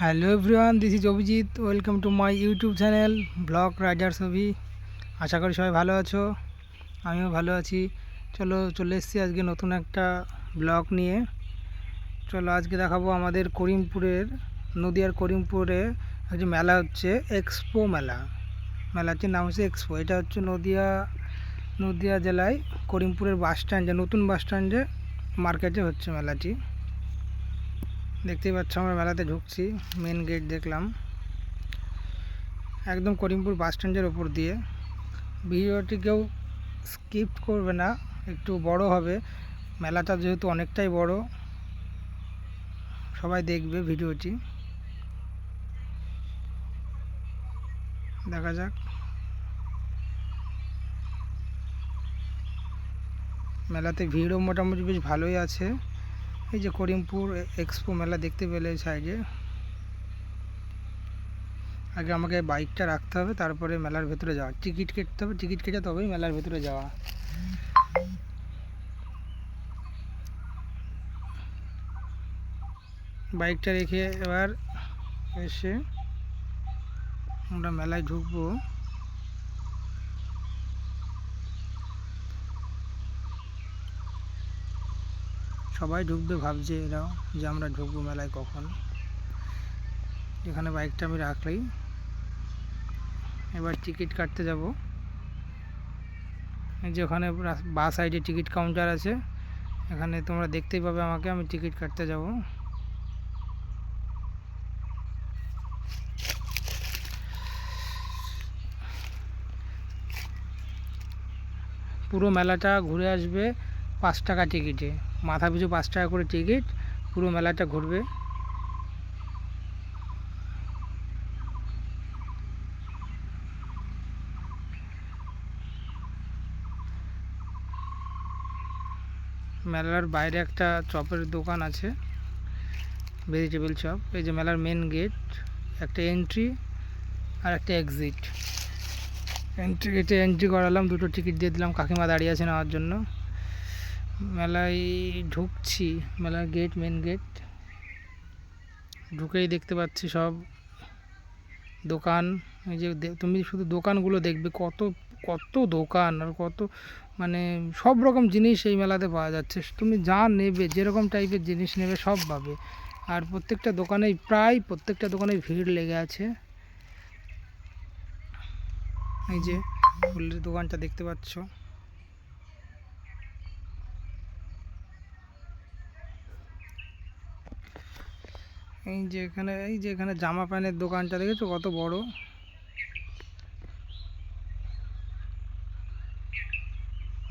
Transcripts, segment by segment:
Hello everyone, this is Abhijit, welcome to my YouTube channel, blog rider ছবি আশা করি সবাই ভালো আছো, আমিও ভালো আছি। চলো, চলে এসেছি আজকে নতুন একটা ব্লগ নিয়ে। চলো, আজকে দেখাবো আমাদের করিমপুরের, নদিয়ার করিমপুরে আজকে মেলা হচ্ছে, এক্সপো মেলা। মেলাটির নাম হচ্ছে এক্সপো, এটা হচ্ছে নদিয়া নদিয়া জেলায় করিমপুরের বাস স্ট্যান্ডে নতুন বাস স্ট্যান্ডে মার্কেটে হচ্ছে মেলাটি। দেখতেই পাচ্ছ, আমরা মেলাতে ঢুকছি মেন গেট দেখলাম। একদম করিমপুর বাস স্ট্যান্ডের ওপর দিয়ে। ভিডিওটি কেউ স্কিপ করবে না, একটু বড় হবে। মেলাটা যেহেতু অনেকটাই বড়, সবাই দেখবে ভিডিওটি। দেখা যাক। মেলাতে ভিড়ও মোটামুটি বেশ ভালোই আছে। এই যে করিমপুর এক্সপো মেলা দেখতে পেলে সাইডে। আগে আমাকে বাইকটা রাখতে হবে, তারপরে মেলার ভেতরে যাওয়া। টিকিট কেটতে হবে, টিকিট কেটে তবেই মেলার ভেতরে যাওয়া। বাইকটা রেখে এবার এসে আমরা মেলায় ঢুকবো। সবাই ঢুকবে ভাবছে এরাও যে আমরা ঢুকবো মেলায় কখন। এখানে বাইকটা আমি রাখলেই। এবার টিকিট কাটতে যাব। এই যে ওখানে রাস- বা সাইডে টিকিট কাউন্টার আছে। এখানে তোমরা দেখতেই পাবে আমাকে, আমি টিকিট কাটতে যাব। পুরো মেলাটা ঘুরে আসবে। পাঁচ টাকা টিকিটে। মাথা পিছু পাঁচ টাকা করে টিকিট, পুরো মেলাটা ঘুরবে। মেলার বাইরে একটা চপের দোকান আছে ভেজিটেবল চপ এই যে মেলার মেন গেট একটা এন্ট্রি আর একটা এক্সিট এন্ট্রি গেটে এন্ট্রি করালাম, দুটো টিকিট দিয়ে দিলাম, কাকিমা দাঁড়িয়ে আছে নেওয়ার জন্য। মেলায় ঢুকছি, মেলার গেট মেন গেট ঢুকেই দেখতে পাচ্ছি সব দোকান। এই যে তুমি শুধু দোকানগুলো দেখবে, কত কত দোকান আর কত মানে সব রকম জিনিস এই মেলাতে পাওয়া যাচ্ছে। তুমি যা নেবে, যেরকম টাইপের জিনিস নেবে, সব পাবে। আর প্রত্যেকটা দোকানেই, প্রায় প্রত্যেকটা দোকানেই ভিড় লেগে আছে। এই যে, ফুলের দোকানটা দেখতে পাচ্ছ। এই যে এখানে, এই যে এখানে জামা প্যান্টের দোকানটা, দেখেছ কত বড়?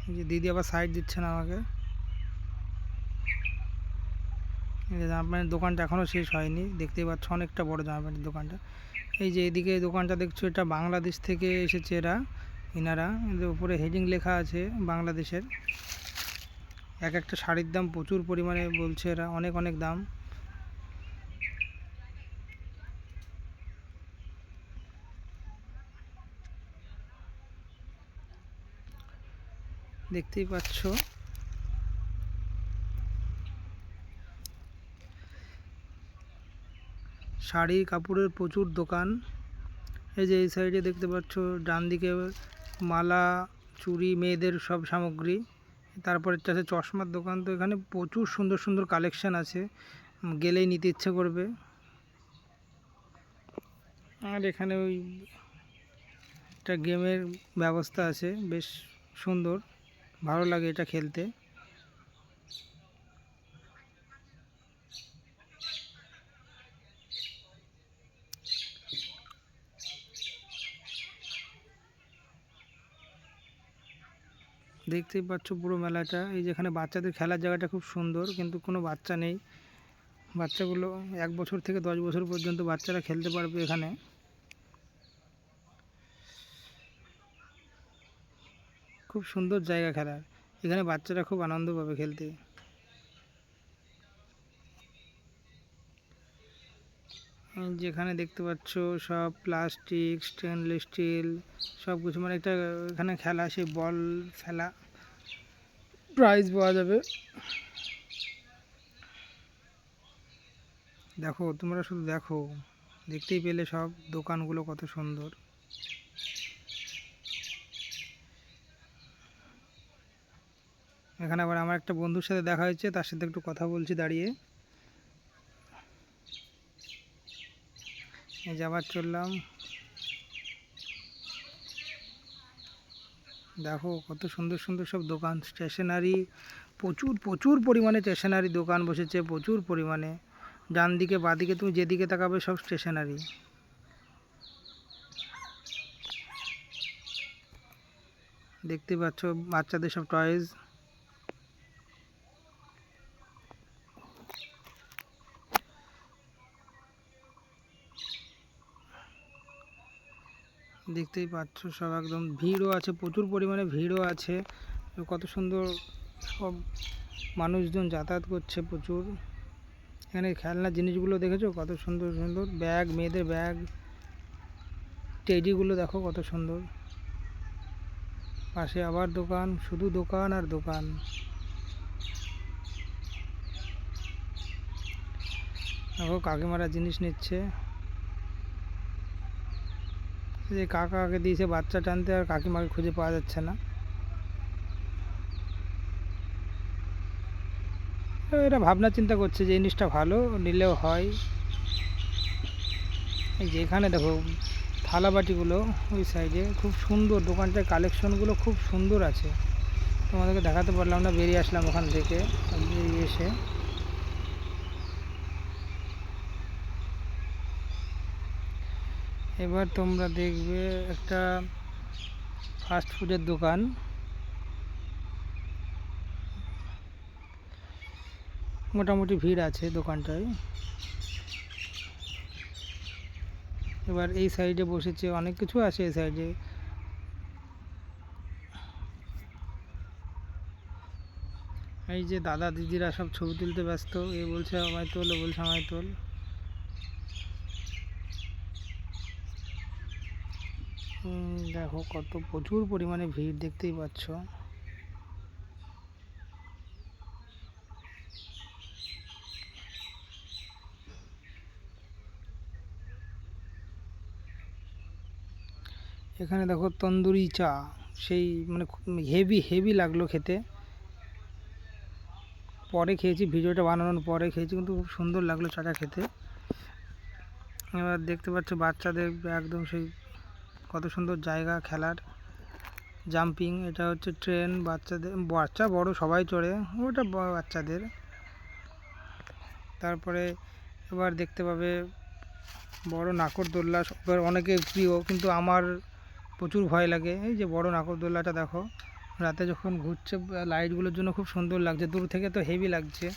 এই যে দিদি আবার সাইড দিচ্ছে না আমাকে। এই যে জামা প্যান্টের দোকানটা এখনও শেষ হয়নি, দেখতেই পাচ্ছ অনেকটা বড় জামা প্যান্টের দোকানটা। এই যে এদিকে দোকানটা দেখছ, এটা বাংলাদেশ থেকে এসেছে এরা ইনারা এদের উপরে হেডিং লেখা আছে বাংলাদেশের। এক একটা শাড়ির দাম প্রচুর পরিমাণে বলছে এরা, অনেক অনেক দাম। দেখতেই পাচ্ছ। শাড়ি কাপড়ের প্রচুর দোকান। এই যে এই সাইডে দেখতে পাচ্ছ ডান দিকে মালা, চুড়ি, মেয়েদের সব সামগ্রী। তারপরে আছে চশমার দোকান, তো এখানে প্রচুর সুন্দর সুন্দর কালেকশন আছে। গেলেই নিতে ইচ্ছে করবে। আর এখানে ওই একটা গেমের ব্যবস্থা আছে, বেশ সুন্দর। ভালো লাগে এটা খেলতে। দেখতেই পাচ্ছ পুরো মেলাটা। এই যেখানে বাচ্চাদের খেলার জায়গাটা খুব সুন্দর, কিন্তু কোনো বাচ্চা নেই। বাচ্চাগুলো এক বছর থেকে দশ বছর পর্যন্ত বাচ্চারা খেলতে পারবে এখানে। খুব সুন্দর জায়গা খেলার। এখানে বাচ্চারা খুব আনন্দ পাবে খেলতে। যেখানে দেখতে পাচ্ছ, সব প্লাস্টিক স্টেনলেস স্টিল সব কিছু মানে একটা এখানে খেলা, সেই বল খেলা। প্রাইজ পাওয়া যাবে। দেখো, তোমরা শুধু দেখো। দেখতেই পেলে সব দোকানগুলো কত সুন্দর। এখানে আবার আমার একটা বন্ধুর সাথে দেখা হয়েছে, তার সাথে একটু কথা বলছি দাঁড়িয়ে। এই যে আবার চললাম। দেখো কত সুন্দর সুন্দর সব দোকান স্টেশনারি প্রচুর প্রচুর পরিমাণে স্টেশনারি দোকান বসেছে, প্রচুর পরিমাণে। ডান দিকে বাদিকে তুমি যেদিকে তাকাবে সব স্টেশনারি দেখতে পাচ্ছ বাচ্চাদের সব টয়েজ দেখতেই পাচ্ছ, সব একদম ভিড়ও আছে, প্রচুর পরিমাণে ভিড়ও আছে। কত সুন্দর সব মানুষজন যাতায়াত করছে প্রচুর। এখানে খেলনার জিনিসগুলো দেখেছ? কত সুন্দর সুন্দর। ব্যাগ, মেয়েদের ব্যাগ। টেডিগুলো দেখো কত সুন্দর। পাশে আবার দোকান, শুধু দোকান আর দোকান। দেখো, কাকিমারা জিনিস নিচ্ছে। যে কাকাকে দিয়েছে, বাচ্চা টানতে আর কাকিমাকে খুঁজে পাওয়া যাচ্ছে না। এরা ভাবনা চিন্তা করছে যে জিনিসটা ভালো, নিলেও হয়। এই যে এখানে দেখো, থালাবাটিগুলো ওই সাইডে, খুব সুন্দর দোকানটার কালেকশনগুলো খুব সুন্দর আছে। তোমাদেরকে দেখাতে পারলাম না, বেরিয়ে আসলাম ওখান থেকে এসে। এবার তোমরা দেখবে একটা ফাস্ট ফুডের দোকান। মোটামুটি ভিড় আছে দোকানটায়। এবার এই সাইডে বসেছে, অনেক কিছু আছে এই সাইডে। এই যে দাদা দিদিরা সব ছবি তুলতে ব্যস্ত, এ বলছে, আমায় তোল, ও বলছে, আমায় তোল। দেখো কত প্রচুর পরিমাণে ভিড় দেখতেই পাচ্ছ। এখানে দেখো তন্দুরি চা, সেই মানে হেভি হেভি লাগল খেতে। পরে খেয়েছি, ভিডিওটা বানানোর পরে খেয়েছি, কিন্তু খুব সুন্দর লাগল চাটা খেতে। এবার দেখতে পাচ্ছ বাচ্চাদের একদম সেই কত সুন্দর জায়গা খেলার। জাম্পিং, এটা হচ্ছে ট্রেন, বাচ্চাদের, বাচ্চা বড়, সবাই চড়ে, ওটা বাচ্চাদের। তারপরে এবার দেখতে পাবে বড় নাকরদোল্লা সবার অনেকের প্রিয়, কিন্তু আমার প্রচুর ভয় লাগে। এই যে বড় নাকরদোল্লাটা দেখো, রাতে যখন ঘুরছে, লাইটগুলোর জন্য খুব সুন্দর লাগছে, দূর থেকে তো হেভি লাগছে।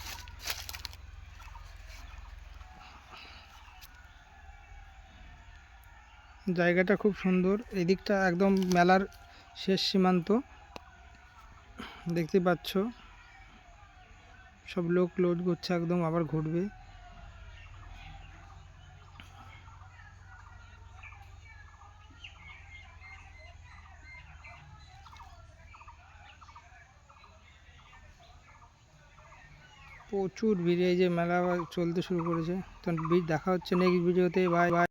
জায়গাটা খুব সুন্দর। এদিকটা একদম মেলার শেষ সীমান্ত। দেখতে পাচ্ছ? সব লোক লোড করছে, একদম আবার ঘুরবে। প্রচুর ভিড়ে, এই যে মেলা চলতে শুরু করেছে। তো ভিড় দেখা হচ্ছে নেক্সট ভিডিওতে বাই বাই